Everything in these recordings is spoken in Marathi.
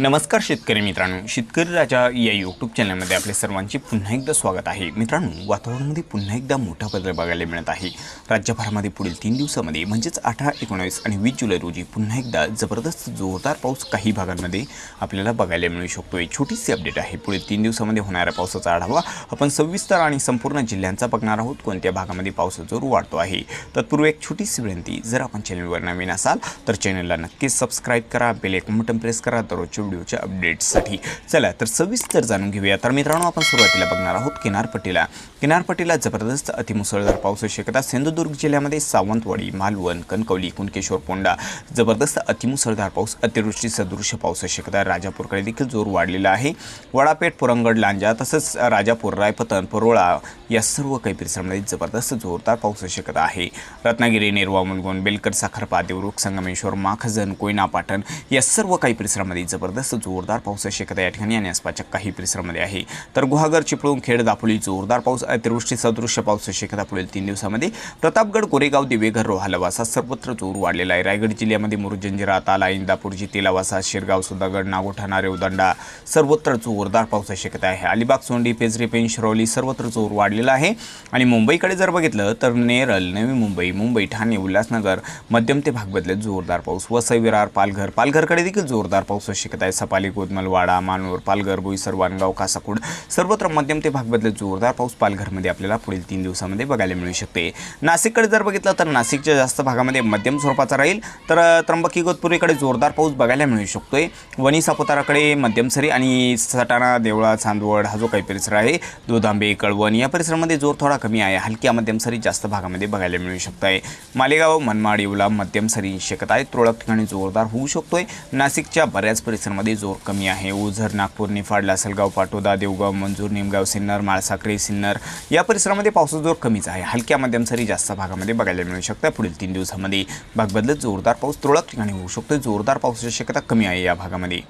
नमस्कार शेतकरी मित्रांनो. शेतकरी राजा या यूट्यूब चॅनलमध्ये आपले सर्वांचे पुन्हा एकदा स्वागत आहे. मित्रांनो वातावरणामध्ये पुन्हा एकदा मोठा बदल बघायला मिळत आहे. राज्यभरामध्ये पुढील तीन दिवसामध्ये म्हणजेच अठरा एकोणावीस आणि वीस जुलै रोजी पुन्हा एकदा जबरदस्त जोरदार पाऊस काही भागांमध्ये आपल्याला बघायला मिळू शकतो एक छोटीशी अपडेट आहे. पुढील तीन दिवसामध्ये होणाऱ्या पावसाचा आढावा आपण सविस्तर आणि संपूर्ण जिल्ह्यांचा बघणार आहोत. कोणत्या भागामध्ये पावसाचा जोर वाढतो आहे? तत्पूर्वी एक छोटीशी विनंती जर आपण चॅनलवर नवीन असाल तर चॅनलला नक्कीच सबस्क्राईब करा बेल एक बटन प्रेस करा दररोजच्या व्हिडिओच्या अपडेट्ससाठी. चला तर सविस्तर जाणून घेऊया. तर मित्रांनो आपण सुरुवातीला बघणार आहोत किनारपट्टीला. किनारपट्टीला जबरदस्त अतिमुसळधार पाऊस शक्यता सिंधुदुर्ग जिल्ह्यामध्ये सावंतवाडी मालवण कणकवली कुणकेश्वर पोंडा जबरदस्त अतिमुसळधार पाऊस अतिवृष्टी सदृश्य पाऊस शक्यता राजापूरकडे देखील जोर वाढलेला आहे. वडापेठ पुरंगड लांजा तसंच राजापूर रायपतन परोळा या सर्व काही परिसरामध्ये जबरदस्त जोरदार पाऊस शक्यता आहे. रत्नागिरी नेरवा मुलगोन बेलकर साखरपा देवरुख संगमेश्वर माखजन कोयना पाटण या सर्व काही परिसरामध्ये जबरदस्त जोरदार पाऊस शक्यता या ठिकाणी आणि आसपासच्या काही परिसरामध्ये आहे. तर गुहागर चिपळूण खेड दापोली जोरदार पाऊस अतिवृष्टी सदृश्य पाऊस शक्यता पुढील तीन दिवसामध्ये. प्रतापगड कोरेगाव दिवेघर रोहालवासा सर्वत्र जोर वाढलेला आहे. रायगड जिल्ह्यामध्ये मुरुजंजिरा ताला इंदापूर जिते शिरगाव सुधागड नागोठा रेवदंडा सर्वत्र जोरदार पाऊस शक्यता आहे. अलिबाग सोंडी पेजरी पेन शिरोली सर्वत्र जोर वाढलेला आहे. आणि मुंबईकडे जर बघितलं तर नेरल नवी मुंबई मुंबई ठाणे उल्हासनगर मध्यम ते भाग बदलत जोरदार पाऊस. वसई विरार पालघर पालघरकडे देखील जोरदार पाऊस शक्यता आहे सपाली गोदमलवाडा मानूर पालघर बोईसर वानगाव कासाकुड. सर्वत्र मध्यम ते भाग बदलत जोरदार पाऊस पालघरमध्ये आपल्याला पुढील तीन दिवसामध्ये बघायला मिळू शकते. नाशिककडे जर बघितलं तर नाशिकच्या जास्त भागामध्ये मध्यम स्वरूपाचा राहील. तर त्र्यंबकी गोदपुरीकडे जोरदार पाऊस बघायला मिळू शकतोय. वणी सापुताराकडे मध्यम सरी आणि सटाणा देवळा चांदवड हा जो काही परिसर आहे. दोधांबे कळवण या परिसरामध्ये जोर थोडा कमी आहे. हलक्या मध्यम सरी जास्त भागामध्ये बघायला मिळू शकत आहे मालेगाव मनमाड येवला मध्यम सरी शक्यता आहे. तुरळक ठिकाणी जोरदार होऊ शकतोय. नाशिकच्या बऱ्याच परिसरामध्ये जोर कमी आहे. ओझर नागपूर निफाड लासलगाव पाटोदा देवगाव मंजूर निमगाव सिन्नर माळसाखरे सिन्नर या परिसरामध्ये पावसाचा जोर कमीच आहे. हलक्या मध्यम सरी जास्त भागामध्ये बघायला मिळू शकतं. पुढील तीन दिवसामध्ये भाग बदलत जोरदार पाऊस तुरळक ठिकाणी होऊ शकतो. जोरदार पावसाची शक्यता कमी आहे या भागामध्ये.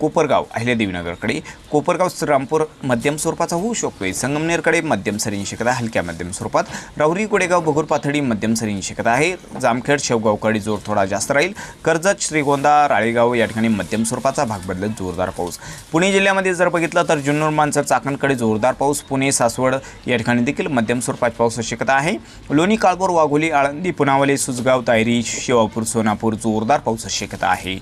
कोपरगाव अहिल्यादेवीनगरकडे कोपरगाव श्रीरामपूर मध्यम स्वरूपाचा होऊ शकतोय. संगमनेरकडे मध्यम सरींची शक्यता हलक्या मध्यम स्वरूपात. राहुरी कोडेगाव भगूर पाथडी मध्यम सरींची शक्यता आहे. जामखेड शेवगावकडे जोर थोडा जास्त राहील. कर्जत श्रीगोंदा राळेगाव या ठिकाणी मध्यम स्वरूपाचा भाग बदलत जोरदार पाऊस. पुणे जिल्ह्यामध्ये जर बघितलं तर जुन्नर मानसर चाकणकडे जोरदार पाऊस. पुणे सासवड या ठिकाणी देखील मध्यम स्वरूपात पावसाची शक्यता आहे. लोणी काळपूर वाघोली आळंदी पुनावले सुजगाव तायरी शिवापूर सोनापूर जोरदार पावसाची शक्यता आहे.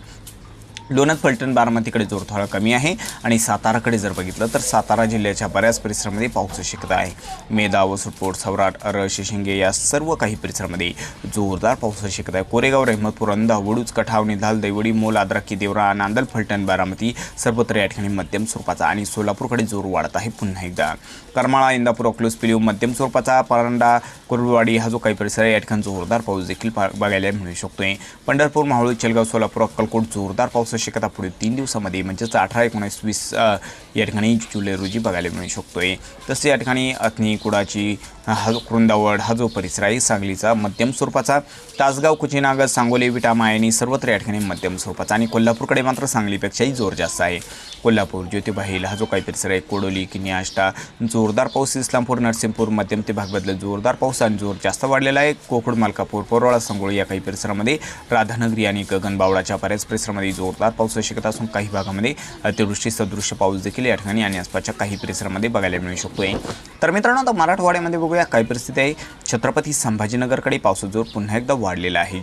लोणंद फलटण बारामतीकडे जोर थोडा कमी आहे आणि साताराकडे जर बघितलं तर सातारा जिल्ह्याच्या बऱ्याच परिसरामध्ये पाऊस शक्यता आहे. मेदा वसुटपोट सवराट अरळशी शिंगे या सर्व काही परिसरामध्ये जोरदार पाऊस शक्यता आहे. कोरेगाव रहमतपूर अंधा वडूज कठावणी धाल दैवडी मोल आद्राकी देवरा नांदल फलटण बारामती सर्वत्र या ठिकाणी मध्यम स्वरूपाचा आणि सोलापूरकडे जोर वाढत आहे पुन्हा एकदा. करमाळा इंदापूर अकलूज पिलीव मध्यम स्वरूपाचा परांडा कुरुडवाडी हा जो काही परिसर आहे या ठिकाणी जोरदार पाऊस देखील पा- बघायला मिळू शकतोय. पंढरपूर माहुळ चेलगाव सोलापूर अक्कलकोट जोरदार पाऊस शक्यता पुढील तीन दिवसामध्ये म्हणजेच अठरा एकोणीस वीस या ठिकाणी जुलै रोजी बघायला मिळू शकतो आहे तसे या ठिकाणी अथनी कुडाची हा जो कृंदावड हा जो परिसर आहे सांगलीचा मध्यम स्वरूपाचा. तासगाव कुचिनागर सांगोली विटा मायनी सर्वत्र या ठिकाणी मध्यम स्वरूपाचा आणि कोल्हापूरकडे मात्र सांगलीपेक्षाही जोर जास्त आहे. कोल्हापूर ज्योतिबा हिल हा जो काही परिसर आहे कोडोली किनी आष्टा जोरदार पाऊस इस्लामपूर नरसिंहपूर मध्यम ते भाग जोरदार पाऊस आणि जोर जास्त वाढलेला आहे. कोकण मालकापूर परोळा संगोळी या काही परिसरामध्ये राधानगरी आणि गगनबावडाच्या बऱ्याच परिसरामध्ये जोरदार पाऊस शकत असून काही भागामध्ये अतिवृष्टी सदृश्य पाऊस देखील या ठिकाणी आणि आसपासच्या काही परिसरामध्ये बघायला मिळू शकतो आहे तर मित्रांनो आता मराठवाड्यामध्ये बघूया काय परिस्थिती आहे. छत्रपती संभाजीनगरकडे पावसाचा जोर पुन्हा एकदा वाढलेला आहे.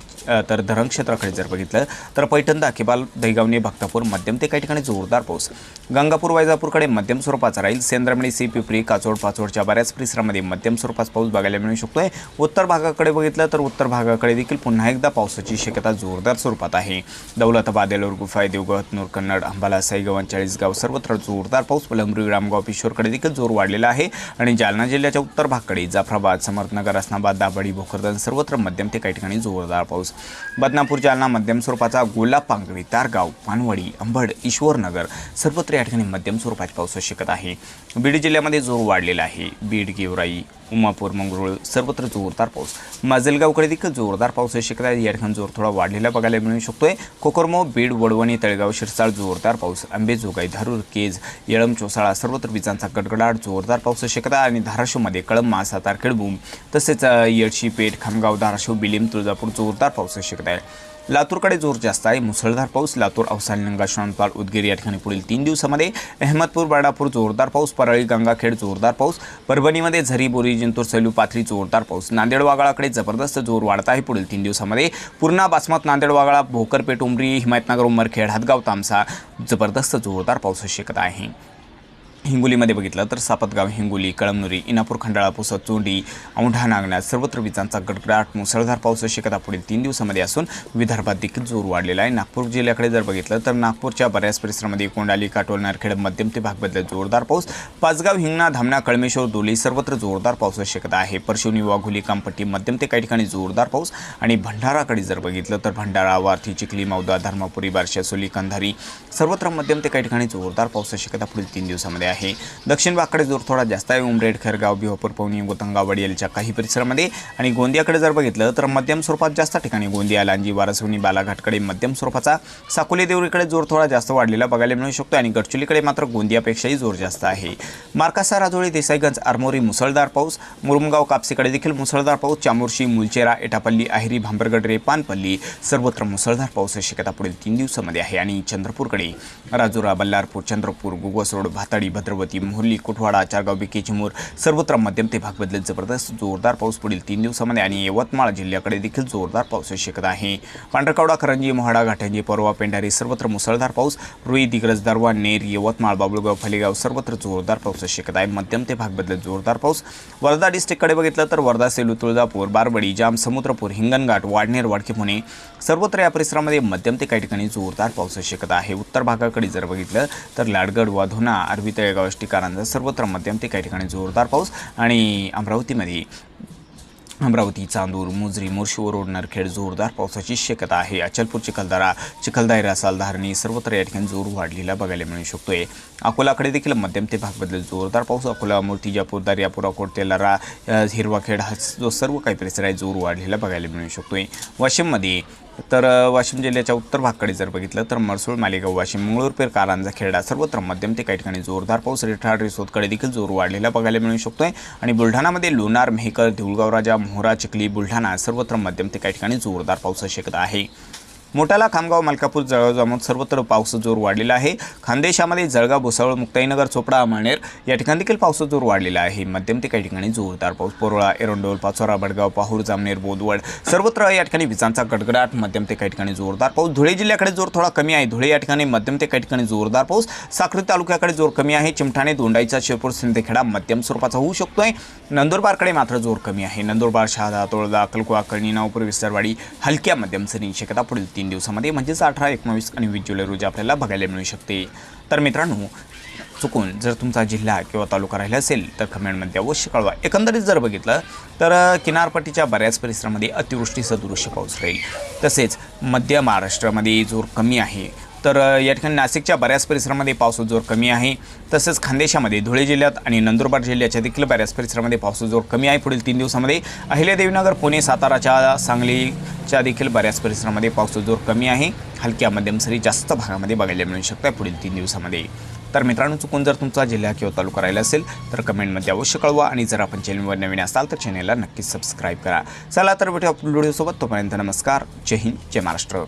तर धरण क्षेत्राकडे जर बघितलं तर पैठण दाखेबाल दहीगावणे भक्तापूर मध्यम ते काही ठिकाणी जोरदार पाऊस. गंगापूर वैजापूरकडे मध्यम स्वरूपाचा राहील. सेंद्रमणी सी पिपरी काचोड पाचोडच्या बऱ्याच परिसरामध्ये मध्यम स्वरूपाचा पाऊस बघायला मिळू शकतो आहे उत्तर भागाकडे बघितलं तर उत्तर भागाकडे देखील पुन्हा एकदा पावसाची शक्यता जोरदार स्वरूपात आहे. दौलताबाद येलोर गुफाय देवगत नूरकन्नड अंबाला साईगव्हाण चाळीसगाव सर्वत्र जोरदार पाऊस. पलंबरी रामगाव पिशोरकडे देखील जोर वाढलेला आहे. आणि जालना जिल्ह्याच्या उत्तर भागकडे जाफराबाद समर्थनगर असनाबाद दाभाडी भोकरदन सर्वत्र मध्यम ते काही ठिकाणी जोरदार पाऊस. बदनापूर जालना मध्यम स्वरूपाचा गोला पांगरी तारगाव पानवडी अंबड ईश्वरनगर सर्वत्र या ठिकाणी मध्यम स्वरूपाची पाऊस शिकत आहे. बीड जिल्ह्यामध्ये जोर वाढलेला आहे. बीड गेवराई उमापूर मंगरुळ सर्वत्र जोरदार पाऊस. माजलगावकडे देखील जोरदार पावसाची शकत आहे. या ठिकाणी जोर थोडा वाढलेला बघायला मिळू शकतोय. कोकरमो बीड वडवणी तळेगाव शिरसाळ जोरदार पाऊस. आंबेजोगाई धारूर केज येळम चोसाळा सर्वत्र विजांचा गडगडाट जोरदार पाऊस असू शकत तालुका आणि धाराशिवमध्ये कळंबा सातार खेडबूम तसेच येडशी पेठ खामगाव धाराशिव बिलिम तुळजापूर जोरदार पाऊस शक्यता आहे. लातूरकडे जोर जास्त आहे. मुसळधार पाऊस लातूर अवसाल निंगा श्रावणपाल उदगीर या ठिकाणी पुढील तीन दिवसामध्ये अहमदपूर बाडापूर जोरदार पाऊस परळी गंगाखेड जोरदार पाऊस परभणीमध्ये झरी बोरी जिंतूर सैलू पाथरी जोरदार पाऊस नांदेड वागळाकडे जबरदस्त जोर वाढत आहे पुढील तीन दिवसामध्ये. पूर्णा बासमत नांदेड वागळा भोकरपेठ उमरी हिमायतनगर उमरखेड हातगाव तामसा जबरदस्त जोरदार पाऊस शक्यता आहे. हिंगोलीमध्ये बघितलं तर सापतगाव हिंगोली कळमनुरी इनापूर खंडाळा पुसद चोंडी औंढा नागण्यात सर्वत्र विजांचा गडगडाट मुसळधार पाऊस शक्यता पुढील तीन दिवसामध्ये असून विदर्भात देखील जोर वाढलेला आहे. नागपूर जिल्ह्याकडे जर बघितलं तर नागपूरच्या बऱ्याच परिसरामध्ये कोंडाली काटोल नारखेड मध्यम ते भाग बदलत जोरदार पाऊस पाचगाव हिंगणा धामणा कळमेश्वर दोली सर्वत्र जोरदार पाऊस शक्यता आहे. परशिवनी वाघोली कामपट्टी मध्यम ते काही ठिकाणी जोरदार पाऊस आणि भंडाराकडे जर बघितलं तर भंडारा वार्थी चिखली मौदा धर्मपुरी बारशा सोली कंधारी सर्वत्र मध्यम ते काही ठिकाणी जोरदार पाऊस शक्यता पुढील तीन दिवसामध्ये आहे. आहे. दक्षिण भागकडे जोर थोडा जास्त आहे. उमरेड खरगाव बिहोपूर पवनी गोतंगाव काही परिसरामध्ये आणि गोंदियाकडे जर बघितलं तर मध्यम स्वरूपात जास्त ठिकाणी गोंदिया लांजी वारसवणी बालाघाटकडे मध्यम स्वरूपाचा साकोली देवरीकडे जोर थोडा जास्त वाढलेला बघायला मिळू शकतो आणि गडचिरोलीकडे मात्र गोंदियापेक्षाही जोर जास्त आहे. मार्कासा राजोळी देसाईगंज आरमोरी मुसळधार पाऊस मुरुमगाव कापसीकडे देखील मुसळधार पाऊस चामोर्शी मुलचेरा एटापल्ली आहिरी भांबरगड रेपानपल्ली सर्वत्र मुसळधार पाऊस शक्यता पुढील तीन दिवसामध्ये आहे. आणि चंद्रपूरकडे राजुरा बल्लारपूर चंद्रपूर गुगस भाताडी भद्रवती मोहर्ली कुठवाडा चारगाव बिके चिमूर सर्वत्र मध्यम ते भाग बदलत जबरदस्त जोरदार पाऊस पुढील तीन दिवसामध्ये आणि यवतमाळ जिल्ह्याकडे देखील जोरदार पावसाची शक्यता आहे. पांढरकवडा करंजी मोहाडा घाटंजी परवा पेंढारी सर्वत्र मुसळधार पाऊस रुई दिग्रज दरवा नेर यवतमाळ बाबुळगाव फलेगाव सर्वत्र जोरदार पावसाची शक्यता आहे. मध्यम ते भाग बदलत जोरदार पाऊस. वर्धा डिस्ट्रिक्टकडे बघितलं तर वर्धा सेलू तुळजापूर बारबडी जाम समुद्रपूर हिंगणघाट वाडनेर वाडकी पुणे सर्वत्र या परिसरामध्ये मध्यम ते काही ठिकाणी जोरदार पावसाची शक्यता आहे. उत्तर भागाकडे जर बघितलं तर लाडगड वाधोना अरबी तळेगाव एस टी कारंजा सर्वत्र मध्यम ते काही ठिकाणी जोरदार पाऊस आणि अमरावतीमध्ये अमरावती चांदूर मुजरी मोर्शी रोड नरखेड जोरदार पावसाची शक्यता आहे. अचलपूर चिखलदरा चिखलदायरा सालधारणी सर्वत्र या ठिकाणी जोर वाढलेला बघायला मिळू शकतोय. अकोलाकडे देखील मध्यम ते भाग जोरदार पाऊस. अकोला मूर्तिजापूर दर्यापूर अकोट तेलारा हिरवाखेड हा जो सर्व काही परिसर आहे जोर वाढलेला बघायला मिळू शकतोय. वाशिममध्ये तर वाशिम जिल्ह्याच्या उत्तर भागाकडे जर बघितलं तर मरसूळ मालेगाव वाशिम मंगळूरपेर कारंजा खेरडा सर्वत्र मध्यम ते काही ठिकाणी जोरदार पाऊस रिठाड रिसोदकडे देखील जोर वाढलेला बघायला मिळू शकतोय. आणि बुलढाणामध्ये लोणार मेहकर देऊळगाव राजा मोहरा चिखली बुलढाणा सर्वत्र मध्यम ते काही ठिकाणी जोरदार पावसाची शक्यता आहे. मोठ्याला खामगाव मलकापूर जळगाव जामोद सर्वत्र पाऊस जोर वाढलेला आहे. खानदेशामध्ये जळगाव भुसावळ मुक्ताईनगर चोपडा अमळनेर या ठिकाणी देखील पाऊस जोर वाढलेला आहे. मध्यम ते काही ठिकाणी जोरदार पाऊस. पोरोळा एरंडोल पाचोरा बडगाव पाहूर जामनेर बोदवड सर्वत्र या ठिकाणी विजांचा गडगडाट मध्यम ते काही ठिकाणी जोरदार पाऊस. धुळे जिल्ह्याकडे जोर थोडा कमी आहे. धुळे या ठिकाणी मध्यम ते काही ठिकाणी जोरदार पाऊस. साखरी तालुक्याकडे जोर कमी आहे. चिमठाणे दोंडाईचा शिरपूर सिंदखेडा मध्यम स्वरूपाचा होऊ शकतो आहे नंदुरबारकडे मात्र जोर कमी आहे. नंदुरबार शहादा तोळदा अकलकुवा कळणी नावपूर विस्तारवाडी हलक्या मध्यम सरी शक्यता पुढील तीन दिवसामध्ये म्हणजेच अठरा एकोणावीस आणि वीस जुलै रोजी आपल्याला बघायला मिळू शकते. तर मित्रांनो चुकून जर तुमचा जिल्हा किंवा तालुका राहिला असेल तर कमेंटमध्ये अवश्य कळवा. एकंदरीत जर बघितलं तर किनारपट्टीच्या बऱ्याच परिसरामध्ये अतिवृष्टी सदृश्य पाऊस राहील. तसेच मध्य महाराष्ट्रामध्ये जोर कमी आहे. तर या ठिकाणी नाशिकच्या बऱ्याच परिसरामध्ये पावसाचा जोर कमी आहे. तसंच खानदेशामध्ये धुळे जिल्ह्यात आणि नंदुरबार जिल्ह्याच्या देखील बऱ्याच परिसरामध्ये पावसाचा जोर कमी आहे. पुढील तीन दिवसामध्ये अहिल्यादेवीनगर पुणे साताराच्या सांगलीच्या देखील बऱ्याच परिसरामध्ये पावसाचा जोर कमी आहे. हलक्या मध्यम सरी जास्त भागामध्ये बघायला मिळू शकतं पुढील तीन दिवसामध्ये. तर मित्रांनो चुकून जर तुमचा जिल्हा किंवा तालुका राहिला असेल तर कमेंटमध्ये अवश्य कळवा आणि जर आपण चॅनलवर नवीन असाल तर चॅनलला नक्कीच सबस्क्राईब करा. चला तर भेटू आपण व्हिडिओसोबत तोपर्यंत नमस्कार. जय हिंद जय महाराष्ट्र.